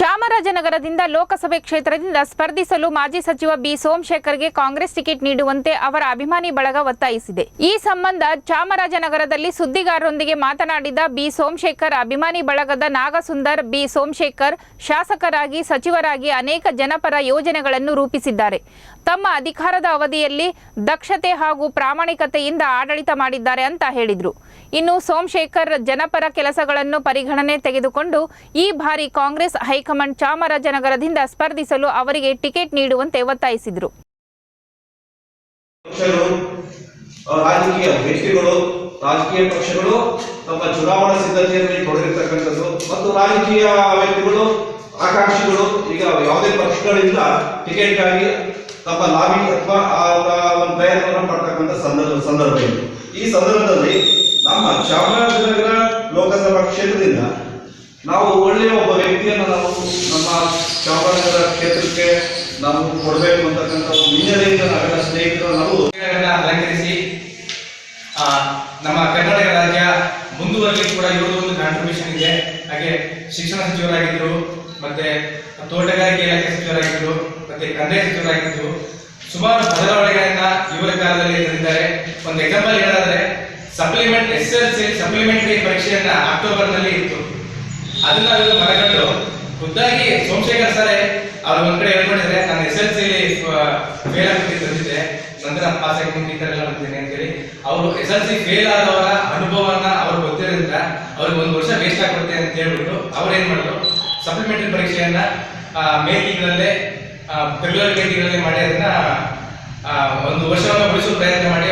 ಚಾಮರಾಜನಗರದಿಂದ ಲೋಕಸಭೆ ಕ್ಷೇತ್ರದಿಂದ ಸ್ಪರ್ಧಿಸಲು ಮಾಜಿ ಸಚಿವ ಬಿ ಸೋಮಶೇಖರ್ಗೆ ಕಾಂಗ್ರೆಸ್ ಟಿಕೆಟ್ ನೀಡುವಂತೆ ಅವರ ಅಭಿಮಾನಿ ಬಳಗ ಒತ್ತಾಯಿಸಿದೆ. ಈ ಸಂಬಂಧ ಚಾಮರಾಜನಗರದಲ್ಲಿ ಸುದ್ದಿಗಾರರೊಂದಿಗೆ ಮಾತನಾಡಿದ ಬಿ ಸೋಮಶೇಖರ್, ಅಭಿಮಾನಿ ಬಳಗದ ನಾಗಸುಂದರ್, ಬಿ ಸೋಮಶೇಖರ್ ಶಾಸಕರಾಗಿ, ಸಚಿವರಾಗಿ ಅನೇಕ ಜನಪರ ಯೋಜನೆಗಳನ್ನು ರೂಪಿಸಿದ್ದಾರೆ. ತಮ್ಮ ಅಧಿಕಾರದ ಅವಧಿಯಲ್ಲಿ ದಕ್ಷತೆ ಹಾಗೂ ಪ್ರಾಮಾಣಿಕತೆಯಿಂದ ಆಡಳಿತ ಮಾಡಿದ್ದಾರೆ ಅಂತ ಹೇಳಿದರು. ಇನ್ನು ಸೋಮಶೇಖರ್ ಜನಪರ ಕೆಲಸಗಳನ್ನು ಪರಿಗಣನೆ ತೆಗೆದುಕೊಂಡು ಈ ಬಾರಿ ಕಾಂಗ್ರೆಸ್ ಹೈಕಮಾಂಡ್ ಚಾಮರಾಜನಗರದಿಂದ ಸ್ಪರ್ಧಿಸಲು ಅವರಿಗೆ ಟಿಕೆಟ್ ನೀಡುವಂತೆ ಒತ್ತಾಯಿಸಿದರು. ರಾಜಕೀಯ ವ್ಯಕ್ತಿಗಳು, ರಾಜಕೀಯ ಪಕ್ಷಗಳು ತಮ್ಮ ಚುನಾವಣಾ ಸಿದ್ಧತೆಯಲ್ಲಿ ತೊಡಗಿರ್ತಕ್ಕಂಥದ್ದು ಮತ್ತು ರಾಜಕೀಯ ವ್ಯಕ್ತಿಗಳು, ಆಕಾಂಕ್ಷಿಗಳು, ಈಗ ಯಾವುದೇ ಪಕ್ಷಗಳಿಂದ ಟಿಕೆಟ್ಗಾಗಿ ತಮ್ಮ ಲಾಬಿ ಅಥವಾ ಒಂದು ಪ್ರಯತ್ನವನ್ನು ಮಾಡ್ತಕ್ಕಂಥ ಸಂದರ್ಭ ಸಂದರ್ಭ ಇದೆ. ಈ ಸಂದರ್ಭದಲ್ಲಿ ನಮ್ಮ ಚಾಮರಾಜನಗರ ಲೋಕಸಭಾ ಕ್ಷೇತ್ರದಿಂದ ನಾವು ಒಳ್ಳೆಯ ಒಬ್ಬ ವ್ಯಕ್ತಿಯನ್ನು ನಾವು ನಮ್ಮ ಚಾಮರಾಜನಗರ ಕ್ಷೇತ್ರಕ್ಕೆ ನಾವು ಕೊಡಬೇಕು ಅಂತಕ್ಕಂಥ ಒಂದು ಹಿನ್ನೆಲೆಯಿಂದ ನಾವೆಲ್ಲ ಸ್ನೇಹಿತರು ನಾವು ಅಲಂಕರಿಸಿ ನಮ್ಮ ಕರ್ನಾಟಕ ರಾಜ್ಯ ಮುಂದುವರಲಿ ಕೂಡ ಇವರು ಒಂದು ಕಾಂಟ್ರಿಬ್ಯೂಷನ್ ಇದೆ. ಹಾಗೆ ಶಿಕ್ಷಣ ಸಚಿವರಾಗಿದ್ದರು ಮತ್ತೆ ತೋಟಗಾರಿಕೆ ಇಲಾಖೆ ಸಚಿವರಾಗಿದ್ದರು ಮತ್ತೆ ಕಂದಾಯ ಸಚಿವರಾಗಿದ್ದರು ಸುಮಾರು ಬದಲಾವಣೆಗಳನ್ನ ಇವರ ಕಾಲದಲ್ಲಿ ತಂದಿದ್ದಾರೆ ಒಂದು ಎಕ್ಸಾಂಪಲ್ ಹೇಳೋದಾದ್ರೆ supplement S L C supplementary ಪರೀಕ್ಷೆಯನ್ನ ಅಕ್ಟೋಬರ್ನಲ್ಲಿ ಇತ್ತು. ಅದನ್ನ ಇವರು ಮನಗಂಡು ಖುದ್ದಾಗಿ ಸೋಮಶೇಖರ್ ಸರ್ ಅವ್ರ ಒಂದ್ ಕಡೆ ಹೇಳ್ಕೊಂಡಿದ್ರೆ ನಾನು ಎಸ್ ಎಲ್ ಸಿ ಫೇಲ್ ಆಗ್ಬಿಟ್ಟು ಬಂದಿದ್ದೆ. ನಂತರ ಪಾಸ್ ಆಗಿ ಬರ್ತೀನಿ ಈ ಎಲ್ಲ ಬಂದಿದ್ದೇನೆ ಅಂತೇಳಿ. ಅವರು ಎಸ್ ಎಲ್ ಸಿ ಫೇಲ್ ಆದವರ ಅನುಭವನ ಅವ್ರು ಗೊತ್ತಿರೋದ್ರಿಂದ ಅವ್ರಿಗೆ ಒಂದು ವರ್ಷ ವೇಸ್ಟ್ ಆಗ್ಬಿಡುತ್ತೆ ಅಂತ ಹೇಳ್ಬಿಟ್ಟು ಅವ್ರು ಏನ್ ಮಾಡಿದ್ರು? ಸಪ್ಲಿಮೆಂಟರಿ ಪರೀಕ್ಷೆಯನ್ನ ಮೇ ತಿಂಗಳಲ್ಲೇ ಫೆಬ್ರವರಿ ತಿಂಗಳಲ್ಲಿ ಮಾಡಿ ಅದನ್ನ ಒಂದು ವರ್ಷವನ್ನು ಉಳಿಸುವ ಪ್ರಯತ್ನ ಮಾಡಿ